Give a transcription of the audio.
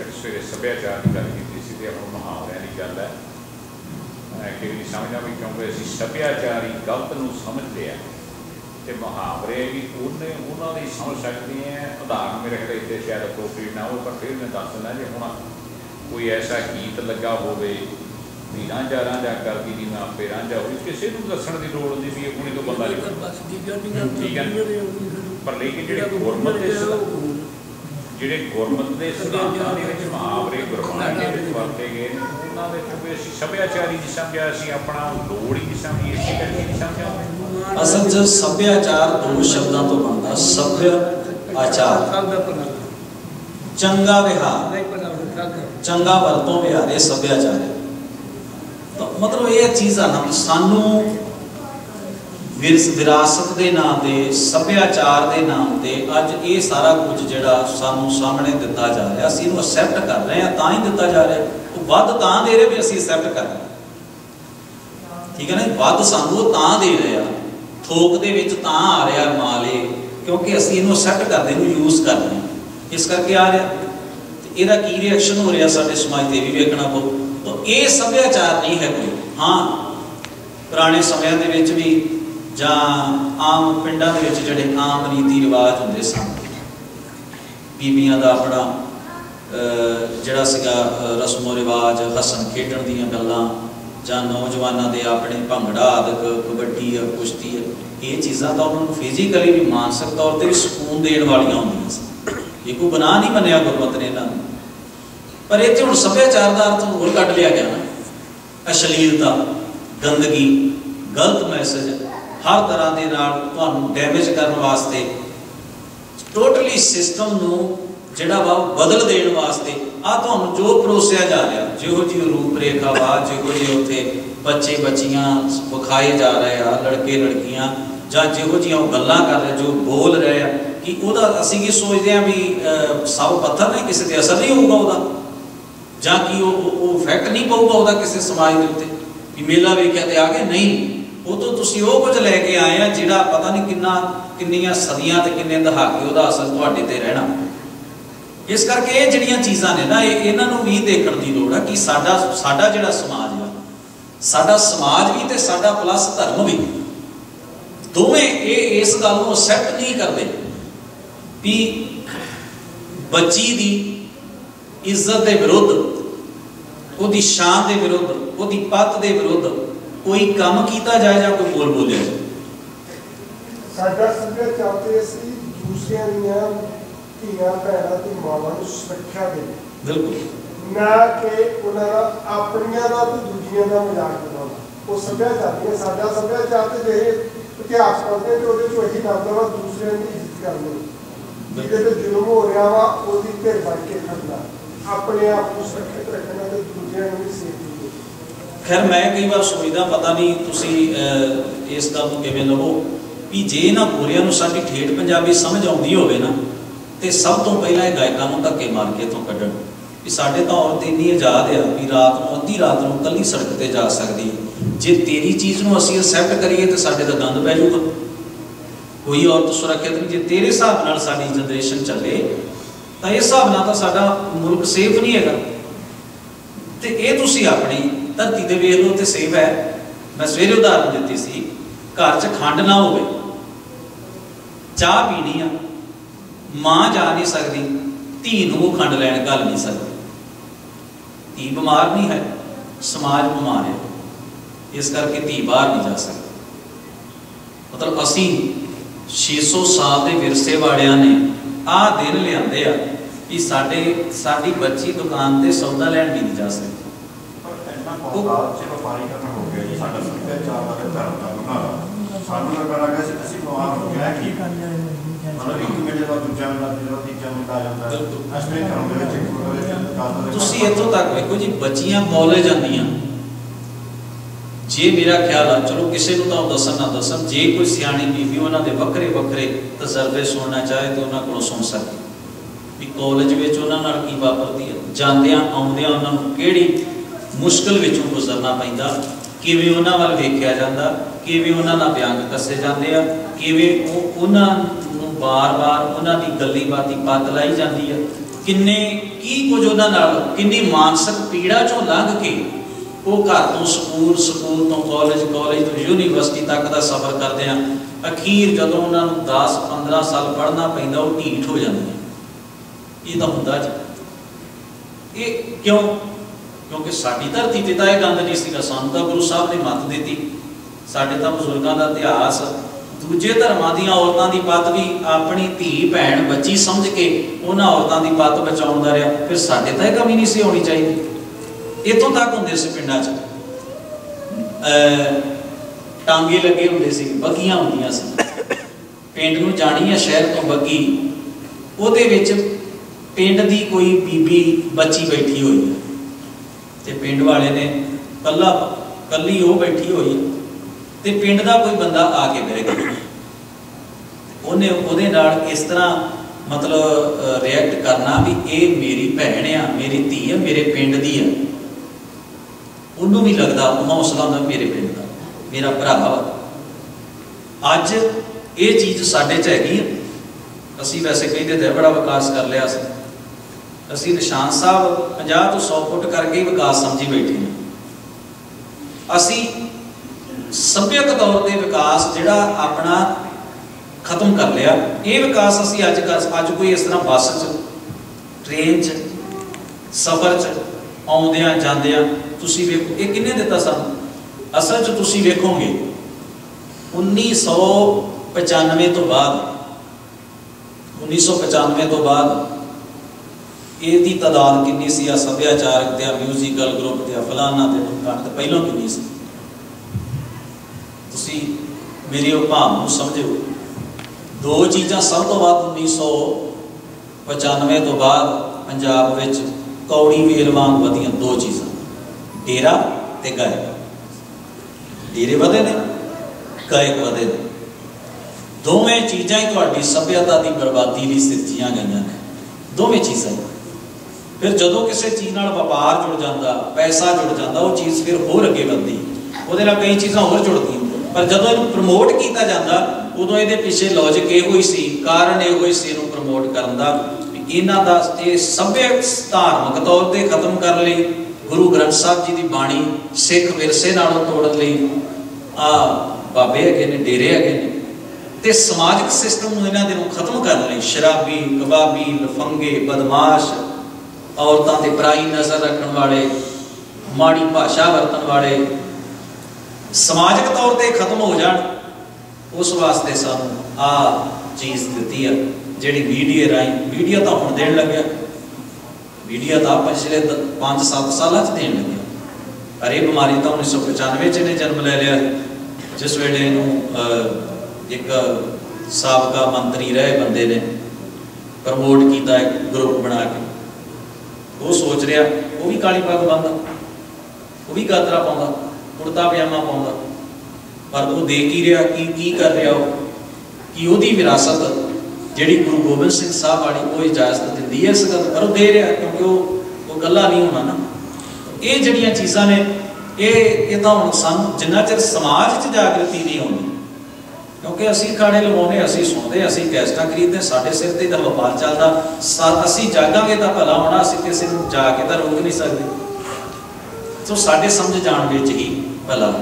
ਕਿ ਸਵੇਰੇ ਸੱਭਿਆਚਾਰ ਦੀ ਗੱਲ ਕੀਤੀ ਸੀ ਤੇ ਹੁਣ ਮੁਹਾਵਰਿਆਂ ਦੀ ਗੱਲ ਹੈ। ਮੈਂ ਕਿ ਵੀ ਸਮਝਦਾ ਵੀ ਕਿਉਂਕਿ ਅਸੀਂ ਸੱਭਿਆਚਾਰ ਗਲਤ ਨੂੰ ਸਮਝਦੇ ਆ ਤੇ ਮੁਹਾਵਰੇ ਵੀ ਉਹਨੇ ਉਹਨਾਂ ਦੀ ਸਮਝ ਸਕਦੇ ਆ ਉਦਾਹਰਨ ਮੇਰੇ ਖਿਆਲ ਇੱਥੇ ਸ਼ਾਇਦ ਅਪਰੋਪਰੀਏਟ ਨਾ ਹੋਵੇ ਪਰ ਫਿਰ ਮੈਂ ਦੱਸ ਦਿੰਦਾ ਜੇ ਹੁਣ ਕੋਈ ਐਸਾ ਗੀਤ ਲੱਗਾ ਹੋਵੇ ਵੀ ਰਾਂਝਾ ਰਾਂਝਾ ਕਰਦੀ ਦੀ ਮੈਂ ਆਪੇ ਰਾਂਝਾ ਹੋਈ ਕਿਸੇ ਨੂੰ ਦੱਸਣ ਦੀ ਲੋੜ ਨਹੀਂ ਵੀ ਇਹ ਤੋਂ ਬੰਦਾ ਲਿਖਦਾ ਠੀਕ ਹੈ। ਪਰ ਲੇਕਿਨ ਜਿਹੜੇ ਗੁਰਮਤ ਦੇ ਜਿਹੜੇ ਗੁਰਮਤ ਦੇ ਸਿਧਾਂਤਾਂ ਦੇ ਵਿੱਚ ਮੁਹਾਵਰੇ ਗੁਰਬਾਣੀ ਦੇ ਵਿੱਚ ਵਰਤੇ ਗਏ ਨੇ, ਉਹਨਾਂ ਵਿੱਚ ਵੀ ਅਸੀਂ ਸੱਭਿਆਚਾਰੀ ਨਹੀਂ ਸਮਝਿਆ, ਅਸੀਂ ਆਪਣਾ ਲੋੜ ਹੀ ਨਹੀਂ ਸਮਝੀ, ਇਸੇ ਕਰਕੇ ਨਹੀਂ ਸਮਝਿਆ। ਅਸਲ 'ਚ ਸੱਭਿਆਚਾਰ ਦੋ ਸ਼ਬਦਾਂ ਤੋਂ ਬਣਦਾ ਸੱਭਿਆ ਆਚਾਰ। ਚੰਗਾ ਵਿਹਾਰ। ਚੰਗਾ ਵਰਤੋਂ ਵਿਹਾਰ, ਇਹ ਸੱਭਿਆਚਾਰ ਹੈ। ਤਾਂ ਮਤਲਬ ਇਹ ਚੀਜ਼ ਆ ਨਾ ਵੀ ਸਾਨੂੰ ਵਿਰਸ ਵਿਰਾਸਤ ਦੇ ਨਾਮ ਤੇ, ਸੱਭਿਆਚਾਰ ਦੇ ਨਾਮ ਤੇ ਅੱਜ ਇਹ ਸਾਰਾ ਕੁਝ ਜਿਹੜਾ ਸਾਨੂੰ ਸਾਹਮਣੇ ਦਿੱਤਾ ਜਾ ਰਿਹਾ, ਅਸੀਂ ਇਹਨੂੰ ਅਸੈਪਟ ਕਰ ਰਹੇ ਹਾਂ, ਤਾਂ ਹੀ ਦਿੱਤਾ ਜਾ ਰਿਹਾ। ਉਹ ਵੱਧ ਤਾਂ ਦੇ ਰਹੇ ਵੀ ਅਸੀਂ ਅਸੈਪਟ ਕਰ ਰਹੇ ਠੀਕ ਹੈ ਨਾ ਵੱਧ ਸਾਨੂੰ ਤਾਂ ਦੇ ਰਹੇ ਆ। ਥੋਕ ਦੇ ਵਿੱਚ ਤਾਂ ਆ ਰਿਹਾ ਮਾਲ ਇਹ ਕਿਉਂਕਿ ਅਸੀਂ ਇਹਨੂੰ ਅਸੈਪਟ ਕਰਦੇ ਨੂੰ ਯੂਜ਼ ਕਰਦੇ ਹਾਂ। ਇਸ ਕਰਕੇ ਆ ਰਿਹਾ। ਤੇ ਇਹਦਾ ਕੀ ਰਿਐਕਸ਼ਨ ਹੋ ਰਿਹਾ ਸਾਡੇ ਸਮਾਜ ਤੇ ਵੀ ਵੇਖਣਾ ਪਊ। ਤਾਂ ਇਹ ਸੱਭਿਆਚਾਰ ਨਹੀਂ ਹੈ ਕੋਈ। ਹਾਂ, ਪੁਰਾਣੇ ਸਮਿਆਂ ਦੇ ਵਿੱਚ ਵੀ ਜਾਂ ਆਮ ਪਿੰਡਾਂ ਦੇ ਵਿੱਚ ਜਿਹੜੇ ਆਮ ਰੀਤੀ ਰਿਵਾਜ ਹੁੰਦੇ ਸਨ, ਬੀਬੀਆਂ ਦਾ ਆਪਣਾ ਜਿਹੜਾ ਸੀਗਾ ਰਸਮੋ ਰਿਵਾਜ, ਹੱਸਣ ਖੇਡਣ ਦੀਆਂ ਗੱਲਾਂ, ਜਾਂ ਨੌਜਵਾਨਾਂ ਦੇ ਆਪਣੇ ਭੰਗੜਾ ਆਦਿਕ, ਕਬੱਡੀ ਆ, ਕੁਸ਼ਤੀ ਆ, ਇਹ ਚੀਜ਼ਾਂ ਤਾਂ ਉਹਨਾਂ ਨੂੰ ਫਿਜ਼ੀਕਲੀ ਵੀ ਮਾਨਸਿਕ ਤੌਰ ਤੇ ਵੀ ਸਕੂਨ ਦੇਣ ਵਾਲੀਆਂ ਹੁੰਦੀਆਂ ਸੀ ਇਹ ਕੋਈ ਗੁਨਾਹ ਨਹੀਂ ਮੰਨਿਆ ਗੁਰਮਤ ਨੇ ਇਹਨਾਂ ਨੂੰ। ਪਰ ਇੱਥੇ ਹੁਣ ਸੱਭਿਆਚਾਰ ਦਾ ਅਰਥ ਹੋਰ ਕੱਢ ਲਿਆ ਗਿਆ ਨਾ। ਅਸ਼ਲੀਲਤਾ, ਗੰਦਗੀ, ਗਲਤ ਮੈਸੇਜ ਹਰ ਤਰ੍ਹਾਂ ਦੇ ਨਾਲ ਤੁਹਾਨੂੰ ਡੈਮੇਜ ਕਰਨ ਵਾਸਤੇ ਟੋਟਲੀ ਸਿਸਟਮ ਨੂੰ ਜਿਹੜਾ ਵਾ ਬਦਲ ਦੇਣ ਵਾਸਤੇ ਆ ਤੁਹਾਨੂੰ ਜੋ ਪਰੋਸਿਆ ਜਾ ਰਿਹਾ, ਜਿਹੋ ਜੀ ਰੂਪ ਰੇਖਾ ਵਾ, ਜਿਹੋ ਜਿਹੇ ਉੱਥੇ ਬੱਚੇ ਬੱਚੀਆਂ ਵਿਖਾਏ ਜਾ ਰਹੇ ਆ, ਲੜਕੇ ਲੜਕੀਆਂ, ਜਾਂ ਜਿਹੋ ਜਿਹੀਆਂ ਉਹ ਗੱਲਾਂ ਕਰ ਰਹੇ, ਜੋ ਬੋਲ ਰਹੇ ਆ, ਕਿ ਉਹਦਾ ਅਸੀਂ ਕੀ ਸੋਚਦੇ ਆ ਵੀ ਸਭ ਪੱਥਰ ਨਹੀਂ ਕਿਸੇ ਤੇ ਅਸਰ ਨਹੀਂ ਹੋਊਗਾ ਉਹਦਾ, ਜਾਂ ਕਿ ਉਹ ਉਹ- ਉਹ ਇਫੈਕਟ ਨਹੀਂ ਪਊਗਾ ਉਹਦਾ ਕਿਸੇ ਸਮਾਜ ਦੇ ਉੱਤੇ ਕਿ ਮੇਲਾ ਵੇਖਿਆ ਤੇ ਆ ਗਏ ਨਹੀਂ। ਉਹ ਤੋਂ ਤੁਸੀਂ ਉਹ ਕੁਝ ਲੈ ਕੇ ਆਏ ਆ ਜਿਹੜਾ ਪਤਾ ਨਹੀਂ ਕਿੰਨਾ, ਕਿੰਨੀਆਂ ਸਦੀਆਂ ਤੇ ਕਿੰਨੇ ਦਹਾਕੇ ਉਹਦਾ ਅਸਰ ਤੁਹਾਡੇ ਤੇ ਰਹਿਣਾ। ਇਸ ਕਰਕੇ ਇਹ ਜਿਹੜੀਆਂ ਚੀਜ਼ਾਂ ਨੇ ਨਾ, ਇਹ ਇਹਨਾਂ ਨੂੰ ਵੀ ਦੇਖਣ ਦੀ ਲੋੜ ਆ ਕਿ ਸਾਡਾ ਸਾਡਾ ਜਿਹੜਾ ਸਮਾਜ ਆ, ਸਾਡਾ ਸਮਾਜ ਵੀ ਤੇ ਸਾਡਾ ਪਲੱਸ ਧਰਮ ਵੀ, ਦੋਵੇਂ ਇਹ ਇਸ ਗੱਲ ਨੂੰ ਅਸੈਪਟ ਨਹੀਂ ਕਰਦੇ ਵੀ ਬੱਚੀ ਦੀ ਇੱਜ਼ਤ ਦੇ ਵਿਰੁੱਧ, ਉਹਦੀ ਸ਼ਾਨ ਦੇ ਵਿਰੁੱਧ, ਉਹਦੀ ਪਤ ਦੇ ਵਿਰੁੱਧ ਕੋਈ ਕੰਮ ਕੀਤਾ ਜਾਏ ਜਾਂ ਕੋਈ ਬੋਲ ਬੋਲਿਆ ਜਾਏ? ਸਾਡਾ ਸੱਭਿਆਚਾਰ ਤੇ ਅਸੀਂ ਦੂਸਰਿਆਂ ਦੀਆਂ ਧੀਆਂ ਭੈਣਾਂ ਤੇ ਮਾਵਾਂ ਨੂੰ ਸੁਰੱਖਿਆ ਦੇ ਬਿਲਕੁਲ। ਨਾ ਕਿ ਉਹਨਾਂ ਦਾ ਆਪਣੀਆਂ ਦਾ ਤੇ ਦੂਜੀਆਂ ਦਾ ਮਜ਼ਾਕ ਬਣਾਉਣਾ। ਉਹ ਸੱਭਿਆਚਾਰ ਹੈ। ਸਾਡਾ ਸੱਭਿਆਚਾਰ ਤੇ ਜਿਹੜੇ ਇਤਿਹਾਸ ਪੜ੍ਹਦੇ ਤੇ ਉਹਦੇ ਚੋਂ ਇਹੀ ਦੱਸਦਾ ਵਾ ਦੂਸਰਿਆਂ ਦੀ ਇੱਜ਼ਤ ਕਰਨੀ ਜਿਹਦੇ ਤੇ ਜ਼ੁਲਮ ਹੋ ਰਿਹਾ ਵਾ ਉਹਦੀ ਢਿਰ ਬਣ ਕੇ ਖੜਨਾ ਆਪਣੇ ਆਪ ਨੂੰ ਸੁਰੱਖਿਅਤ ਰੱਖਣਾ ਤੇ ਦੂਜਿਆਂ ਨੂੰ ਵੀ ਦੇਣਾ ਖੈਰ, ਮੈਂ ਕਈ ਵਾਰ ਸੋਚਦਾ, ਪਤਾ ਨਹੀਂ ਤੁਸੀਂ ਇਸ ਗੱਲ ਨੂੰ ਕਿਵੇਂ ਲਵੋ ਵੀ ਜੇ ਇਹਨਾਂ ਗੋਰਿਆਂ ਨੂੰ ਸਾਡੀ ਠੇਠ ਪੰਜਾਬੀ ਸਮਝ ਆਉਂਦੀ ਹੋਵੇ ਨਾ, ਤੇ ਸਭ ਤੋਂ ਪਹਿਲਾਂ ਇਹ ਗਾਇਕਾਂ ਨੂੰ ਧੱਕੇ ਮਾਰ ਕੇ ਇੱਥੋਂ ਕੱਢਣ। ਵੀ ਸਾਡੇ ਤਾਂ ਔਰਤ ਇੰਨੀ ਆਜ਼ਾਦ ਆ ਵੀ ਰਾਤ ਨੂੰ, ਅੱਧੀ ਰਾਤ ਨੂੰ ਕੱਲੀ ਸੜਕ ਤੇ ਜਾ ਸਕਦੀ। ਜੇ ਤੇਰੀ ਚੀਜ਼ ਨੂੰ ਅਸੀਂ ਅਸੈਪਟ ਕਰੀਏ ਤੇ ਸਾਡੇ ਤਾਂ ਗੰਦ ਪੈ ਜਾਊਗਾ। ਕੋਈ ਔਰਤ ਸੁਰੱਖਿਅਤ ਨਹੀਂ। ਜੇ ਤੇਰੇ ਹਿਸਾਬ ਨਾਲ ਸਾਡੀ ਜਨਰੇਸ਼ਨ ਚੱਲੇ, ਤਾਂ ਇਸ ਹਿਸਾਬ ਨਾਲ ਤਾਂ ਸਾਡਾ ਮੁਲਕ ਸੇਫ ਨਹੀਂ ਹੈਗਾ। ਤੇ ਇਹ ਤੁਸੀਂ ਆਪਣੀ ਧਰਤੀ ਦੇ ਵੇਖ ਲਓ ਤੇ ਸੇਫ ਹੈ ਮੈਂ ਸਵੇਰੇ ਉਦਾਹਰਨ ਦਿੱਤੀ ਸੀ, ਘਰ 'ਚ ਖੰਡ ਨਾ ਹੋਵੇ। ਚਾਹ ਪੀਣੀ ਆ। ਮਾਂ ਜਾ ਨਹੀਂ ਸਕਦੀ, ਧੀ ਨੂੰ ਉਹ ਖੰਡ ਲੈਣ ਘੱਲ ਨਹੀਂ ਸਕਦੀ। ਧੀ ਬਿਮਾਰ ਨਹੀਂ ਹੈ, ਸਮਾਜ ਬਿਮਾਰ ਹੈ। ਇਸ ਕਰਕੇ ਧੀ ਬਾਹਰ ਨਹੀਂ ਜਾ ਸਕਦੀ। ਮਤਲਬ ਅਸੀਂ 600 ਸਾਲ ਦੇ ਵਿਰਸੇ ਵਾਲਿਆਂ ਨੇ ਆਹ ਦਿਨ ਲਿਆਂਦੇ ਆ ਵੀ ਸਾਡੇ, ਸਾਡੀ ਬੱਚੀ ਦੁਕਾਨ ਤੇ ਸੌਦਾ ਲੈਣ ਵੀ ਨਹੀਂ ਜਾ ਸਕਦੀ। ਪਰ ਇੰਨਾ ਕੌਮਾਤ ਚ ਹੋ ਗਿਆ ਜੀ, ਸਾਡਾ ਸੱਭਿਆਚਾਰ ਦਾ ਤੇ ਧਰਮ ਦਾ ਬਣਾ ਸਾਨੂੰ ਲੱਗਾ ਲੱਗਾ ਸੀ, ਅਸੀਂ ਬਿਮਾਰ ਹੋ ਗਿਆ ਕੀ? ਮਤਲਬ ਇੱਕ ਮਿੰਟ ਦਾ ਦੂਜਾ ਮਿੰਟ ਦਾ ਤੀਜਾ ਮਿੰਟ ਆ ਜਾਂਦਾ। ਅਸਲੇ ਧਰਮ ਦੇ ਵਿੱਚ, ਇੱਕ ਮਿੰਟ ਤੁਸੀਂ ਇੱਥੋਂ ਤੱਕ ਵੇਖੋ ਜੀ, ਬੱਚੀਆਂ ਕਾਲਜ ਜਾਂਦੀਆਂ। ਜੇ ਮੇਰਾ ਖਿਆਲ ਆ, ਚਲੋ ਕਿਸੇ ਨੂੰ ਤਾਂ ਦੱਸਣ ਨਾ ਦੱਸਣ, ਜੇ ਕੋਈ ਸਿਆਣੀ ਬੀਬੀ ਉਹਨਾਂ ਦੇ ਵੱਖਰੇ ਵੱਖਰੇ ਤਜਰਬੇ ਸੁਣਨਾ ਚਾਹੇ ਤੇ ਉਹਨਾਂ ਕੋਲੋਂ ਸੁਣ ਸਕਦੀ ਵੀ ਕਾਲਜ ਵਿੱਚ ਉਹਨਾਂ ਨਾਲ ਕੀ ਵਾਪਰਦੀ ਹੈ ਜਾਂਦਿਆਂ, ਆਉਂਦਿਆਂ ਉਹਨਾਂ ਨੂੰ ਕਿਹੜੀ ਮੁਸ਼ਕਲ ਵਿੱਚੋਂ ਗੁਜ਼ਰਨਾ ਪੈਂਦਾ। ਕਿਵੇਂ ਉਹਨਾਂ ਵੱਲ ਵੇਖਿਆ ਜਾਂਦਾ, ਕਿਵੇਂ ਉਹਨਾਂ ਦਾ ਵਿਅੰਗ ਕੱਸੇ ਜਾਂਦੇ ਆ, ਕਿਵੇਂ ਉਹ ਉਹਨਾਂ ਨੂੰ ਬਾਰ-ਬਾਰ ਉਹਨਾਂ ਦੀ ਗੱਲੀ ਪੱਤ ਲਾਈ ਜਾਂਦੀ ਆ। ਕਿੰਨੇ, ਕੀ ਕੁਝ ਉਹਨਾਂ ਨਾਲ, ਕਿੰਨੀ ਮਾਨਸਿਕ ਪੀੜਾ ਚੋਂ ਲੰਘ ਕੇ ਉਹ ਘਰ ਤੋਂ ਸਕੂਲ ਸਕੂਲ ਤੋਂ ਕਾਲਜ ਕਾਲਜ ਤੋਂ ਯੂਨੀਵਰਸਿਟੀ ਤੱਕ ਦਾ ਸਫ਼ਰ ਕਰਦੇ ਆ। ਅਖੀਰ ਜਦੋਂ ਉਹਨਾਂ ਨੂੰ 10 15 ਸਾਲ ਪੜ੍ਹਨਾ ਪੈਂਦਾ, ਉਹ ਢੀਠ ਹੋ ਜਾਂਦੇ ਆ। ਇਹ ਤਾਂ ਹੁੰਦਾ ਜੀ। ਇਹ ਕਿਉਂ ਕਿਉਂਕਿ ਸਾਡੀ ਧਰਤੀ ਤੇ ਤਾਂ ਇਹ ਗੰਦ ਨਹੀਂ ਸੀਗਾ, ਸਾਨੂੰ ਤਾਂ ਗੁਰੂ ਸਾਹਿਬ ਨੇ ਮੱਤ ਦਿੱਤੀ। ਸਾਡੇ ਤਾਂ ਬਜ਼ੁਰਗਾਂ ਦਾ ਇਤਿਹਾਸ, ਦੂਜੇ ਧਰਮਾਂ ਦੀਆਂ ਔਰਤਾਂ ਦੀ ਪੱਤ ਵੀ ਆਪਣੀ ਧੀ, ਭੈਣ, ਬੱਚੀ ਸਮਝ ਕੇ ਉਹਨਾਂ ਔਰਤਾਂ ਦੀ ਪੱਤ ਬਚਾਉਂਦਾ ਰਿਹਾ। ਫਿਰ ਸਾਡੇ ਤਾਂ ਇਹ ਕਮੀ ਨਹੀਂ ਸੀ ਹੋਣੀ ਚਾਹੀਦੀ। ਇੱਥੋਂ ਤੱਕ ਹੁੰਦੇ ਸੀ ਪਿੰਡਾਂ 'ਚ। ਅ ਟਾਂਗੇ ਲੱਗੇ ਹੁੰਦੇ ਸੀ, ਬੱਗੀਆਂ ਹੁੰਦੀਆਂ ਸੀ। ਪਿੰਡ ਨੂੰ ਜਾਣੀ ਹੈ ਸ਼ਹਿਰ ਤੋਂ ਬੱਗੀ। ਉਹਦੇ ਵਿੱਚ ਪਿੰਡ ਦੀ ਕੋਈ ਬੀਬੀ, ਬੱਚੀ ਬੈਠੀ ਹੋਈ ਹੈ ਤੇ ਪਿੰਡ ਵਾਲੇ ਨੇ ਕੱਲਾ ਕੱਲੀ ਉਹ ਬੈਠੀ ਹੋਈ ਤੇ ਪਿੰਡ ਦਾ ਕੋਈ ਬੰਦਾ ਆ ਕੇ ਮੇਰੇ ਗਿਆ। ਉਹਨੇ ਉਹਦੇ ਨਾਲ ਇਸ ਤਰ੍ਹਾਂ ਮਤਲਬ ਰਿਐਕਟ ਕਰਨਾ ਵੀ ਇਹ ਮੇਰੀ ਭੈਣ ਆ, ਮੇਰੀ ਧੀ ਆ, ਮੇਰੇ ਪਿੰਡ ਦੀ ਆ। ਉਹਨੂੰ ਵੀ ਲੱਗਦਾ ਹੌਸਲਾ ਹੁੰਦਾ ਮੇਰੇ ਪਿੰਡ ਦਾ, ਮੇਰਾ ਭਰਾ ਵਾ। ਅੱਜ ਇਹ ਚੀਜ਼ ਸਾਡੇ 'ਚ ਹੈਗੀ ਆ। ਅਸੀਂ ਵੈਸੇ ਕਹਿੰਦੇ ਤੇ ਬੜਾ ਵਿਕਾਸ ਕਰ ਲਿਆ ਸੀ। ਅਸੀਂ ਨਿਸ਼ਾਨ ਸਾਹਿਬ 50 ਤੋਂ 100 ਫੁੱਟ ਕਰਕੇ ਵਿਕਾਸ ਸਮਝੀ ਬੈਠੇ ਹਾਂ। ਅਸੀਂ ਸੱਭਿਅਕ ਤੌਰ ਤੇ ਵਿਕਾਸ ਜਿਹੜਾ ਆਪਣਾ ਖਤਮ ਕਰ ਲਿਆ। ਇਹ ਵਿਕਾਸ ਅਸੀਂ ਅੱਜ ਅੱਜ ਕੋਈ ਇਸ ਤਰ੍ਹਾਂ ਬੱਸ 'ਚ, ਟ੍ਰੇਨ 'ਚ, ਸਫ਼ਰ 'ਚ ਆਉਂਦਿਆਂ ਜਾਂਦਿਆਂ ਤੁਸੀਂ ਵੇਖੋ, ਇਹ ਕਿੰਨੇ ਦਿੱਤਾ ਸਾਨੂੰ? ਅਸਲ 'ਚ ਤੁਸੀਂ ਵੇਖੋਗੇ 1995 ਤੋਂ ਬਾਅਦ 1995 ਤੋਂ ਬਾਅਦ ਇਹਦੀ ਤਾਦਾਦ ਕਿੰਨੀ ਸੀ? ਆ ਸੱਭਿਆਚਾਰਕ ਤੇ ਆ ਮਿਊਜ਼ੀਕਲ ਗਰੁੱਪ ਤੇ ਆ ਫਲਾਨਾ ਤੇ ਢਮਕਾਣਾ ਤੇ ਪਹਿਲਾਂ ਕਿੰਨੀ ਸੀ? ਤੁਸੀਂ ਮੇਰੀ ਉਹ ਭਾਵ ਨੂੰ ਸਮਝੋ ਦੋ ਚੀਜ਼ਾਂ ਸਭ ਤੋਂ ਵੱਧ 1995 ਤੋਂ ਬਾਅਦ ਪੰਜਾਬ ਵਿੱਚ ਕੌੜੀ ਵੇਲ ਵਾਂਗ ਵਧੀਆਂ ਦੋ ਚੀਜ਼ਾਂ, ਡੇਰਾ ਤੇ ਗਾਇਕ। ਡੇਰੇ ਵਧੇ ਨੇ, ਗਾਇਕ ਵਧੇ ਨੇ। ਦੋਵੇਂ ਚੀਜ਼ਾਂ ਹੀ ਤੁਹਾਡੀ ਸਭਿਅਤਾ ਦੀ ਬਰਬਾਦੀ ਲਈ ਸਿਰਜੀਆਂ ਗਈਆਂ ਨੇ। ਦੋਵੇਂ ਚੀਜ਼ਾਂ ਫਿਰ ਜਦੋਂ ਕਿਸੇ ਚੀਜ਼ ਨਾਲ ਵਪਾਰ ਜੁੜ ਜਾਂਦਾ, ਪੈਸਾ ਜੁੜ ਜਾਂਦਾ, ਉਹ ਚੀਜ਼ ਫਿਰ ਹੋਰ ਅੱਗੇ ਵੱਧਦੀ। ਉਹਦੇ ਨਾਲ ਕਈ ਚੀਜ਼ਾਂ ਹੋਰ ਜੁੜਦੀਆਂ। ਪਰ ਜਦੋਂ ਇਹਨੂੰ ਪ੍ਰਮੋਟ ਕੀਤਾ ਜਾਂਦਾ, ਉਦੋਂ ਇਹਦੇ ਪਿੱਛੇ ਲੌਜੀਕ ਇਹੋ ਹੀ ਸੀ, ਕਾਰਨ ਇਹੋ ਹੀ ਸੀ ਇਹਨੂੰ ਪ੍ਰਮੋਟ ਕਰਨ ਦਾ ਇਹਨਾਂ ਦਾ ਇਹ ਸਭਿਅ ਧਾਰਮਿਕ ਤੌਰ ਤੇ ਖਤਮ ਕਰਨ ਲਈ, ਗੁਰੂ ਗ੍ਰੰਥ ਸਾਹਿਬ ਜੀ ਦੀ ਬਾਣੀ ਸਿੱਖ ਵਿਰਸੇ ਨਾਲੋਂ ਤੋੜਨ ਲਈ, ਆ ਬਾਬੇ ਹੈਗੇ ਨੇ, ਡੇਰੇ ਹੈਗੇ ਨੇ। ਤੇ ਸਮਾਜਿਕ ਸਿਸਟਮ ਨੂੰ ਇਹਨਾਂ ਦੇ ਨੂੰ ਖਤਮ ਕਰਨ ਲਈ, ਸ਼ਰਾਬੀ, ਕਬਾਬੀ, ਲਫੰਗੇ, ਬਦਮਾਸ਼ ਔਰਤਾਂ ਤੇ ਪਰਾਈ ਨਜ਼ਰ ਰੱਖਣ ਵਾਲੇ, ਮਾੜੀ ਭਾਸ਼ਾ ਵਰਤਣ ਵਾਲੇ ਸਮਾਜਿਕ ਤੌਰ ਤੇ ਖਤਮ ਹੋ ਜਾਣ, ਉਸ ਵਾਸਤੇ ਸਾਨੂੰ ਆ ਚੀਜ਼ ਦਿੱਤੀ ਆ, ਜਿਹੜੀ ਮੀਡੀਆ ਰਾਈ ਮੀਡੀਆ ਤਾਂ ਹੁਣ ਦੇਣ ਲੱਗਿਆ। ਮੀਡੀਆ ਤਾਂ ਪਿਛਲੇ 5-7 ਸਾਲਾਂ ਚ ਦੇਣ ਲੱਗਿਆ। ਪਰ ਇਹ ਬਿਮਾਰੀ ਤਾਂ 1995 ਚ ਨੇ ਜਨਮ ਲੈ ਲਿਆ। ਜਿਸ ਵੇਲੇ ਇਹਨੂੰ ਇੱਕ ਸਾਬਕਾ ਮੰਤਰੀ ਰਹੇ ਬੰਦੇ ਨੇ ਪ੍ਰਮੋਟ ਕੀਤਾ ਇੱਕ ਗਰੁੱਪ ਬਣਾ ਕੇ। ਉਹ ਸੋਚ ਰਿਹਾ, ਉਹ ਵੀ ਕਾਲੀ ਪੱਗ ਬੰਨਦਾ, ਉਹ ਵੀ ਗਾਤਰਾ ਪਾਉਂਦਾ, ਕੁੜਤਾ ਪਜਾਮਾ ਪਾਉਂਦਾ। ਪਰ ਉਹ ਦੇਖ ਕੀ ਰਿਹਾ ਕੀ ਕੀ ਕਰ ਰਿਹਾ ਉਹ, ਕਿ ਉਹਦੀ ਵਿਰਾਸਤ ਜਿਹੜੀ ਗੁਰੂ ਗੋਬਿੰਦ ਸਿੰਘ ਸਾਹਿਬ ਵਾਲੀ ਉਹ ਇਜਾਜ਼ਤ ਦਿੰਦੀ ਹੈ ਇਸ ਗੱਲ ਪਰ ਉਹ ਦੇ ਰਿਹਾ ਕਿਉਂਕਿ ਉਹ ਉਹ ਗੱਲਾਂ ਨਹੀਂ ਹੋਣਾ ਨਾ। ਇਹ ਜਿਹੜੀਆਂ ਚੀਜ਼ਾਂ ਨੇ, ਇਹ ਇਹ ਤਾਂ ਹੁਣ ਸਾਨੂੰ ਜਿੰਨਾ ਚਿਰ ਸਮਾਜ 'ਚ ਜਾਗਰਤੀ ਨਹੀਂ ਆਉਂਦੀ ਕਿਉਂਕਿ ਅਸੀਂ ਖਾਣੇ ਲਵਾਉਨੇ ਅਸੀਂ ਸੌਂਦੇ ਅਸੀਂ ਕੈਸਟਾਂ ਖਰੀਦਦੇ ਸਾਡੇ ਸਿਰ ਤੇ ਤਾਂ ਵਪਾਰ ਚੱਲਦਾ ਅਸੀਂ ਜਾਗਾਂਗੇ ਤਾਂ ਭਲਾ ਹੋਣਾ, ਅਸੀਂ ਕਿਸੇ ਨੂੰ ਜਾ ਕੇ ਤਾਂ ਰੋਕ ਨਹੀਂ ਸਕਦੇ। ਸੋ ਸਾਡੇ ਸਮਝ ਜਾਣ ਵਿੱਚ ਹੀ ਭਲਾ।